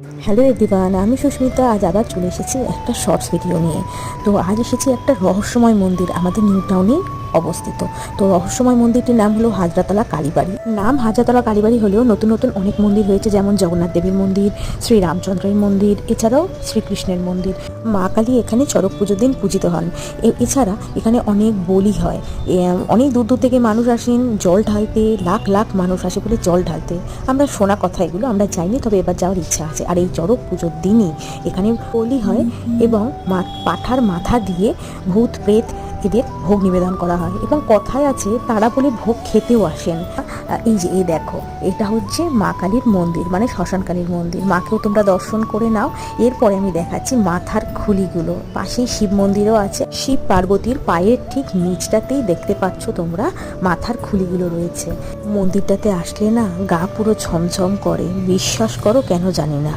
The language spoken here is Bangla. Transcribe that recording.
হ্যালো এভরিওয়ান আমি সুস্মিতা, আজ আবার চলে এসেছি একটা শর্টস ভিডিও নিয়ে। তো আজ এসেছি একটা রহস্যময় মন্দির, আমাদের নিউ টাউনে অবস্থিত। তো রহস্যময় মন্দিরটির নাম হলো হাজরাতলা কালীবাড়ি। নাম হাজরাতলা কালীবাড়ি হলেও নতুন নতুন অনেক মন্দির হয়েছে যেমন জগন্নাথ দেবীর মন্দির শ্রী রামচন্দ্রের মন্দির এছাড়াও শ্রীকৃষ্ণের মন্দির। মা কালী এখানে চড়ক পুজোর দিন পূজিত হন। এছাড়া এখানে অনেক বলি হয়। অনেক দূর দূর থেকে মানুষ আসেন জল ঢালতে লাখ লাখ মানুষ আসে বলে জল ঢালতে। আমরা শোনা কথা এগুলো আমরা যাইনি তবে এবার যাওয়ার ইচ্ছা আছে। আর এই চড়ক পুজোর দিনই এখানে বলি হয় এবং মা- পাঠার মাথা দিয়ে ভূত প্রেত এদের ভোগ নিবেদন করা হয় এবং কথায় আছে, তারা বলে ভোগ খেতেও আসেন। এই যে, এই দেখো, এটা হচ্ছে মা কালীর মন্দির মানে শ্মশান কালীর মন্দির। মাকেও তোমরা দর্শন করে নাও। এরপরে আমি দেখাচ্ছি মাথার খুলিগুলো। পাশেই শিব মন্দিরও আছে। শিব পার্বতীর পায়ের ঠিক নিচটাতেই দেখতে পাচ্ছ তোমরা মাথার খুলিগুলো রয়েছে। মন্দিরটাতে আসলে না গা পুরো ছমছম করে। বিশ্বাস করো কেন জানি না।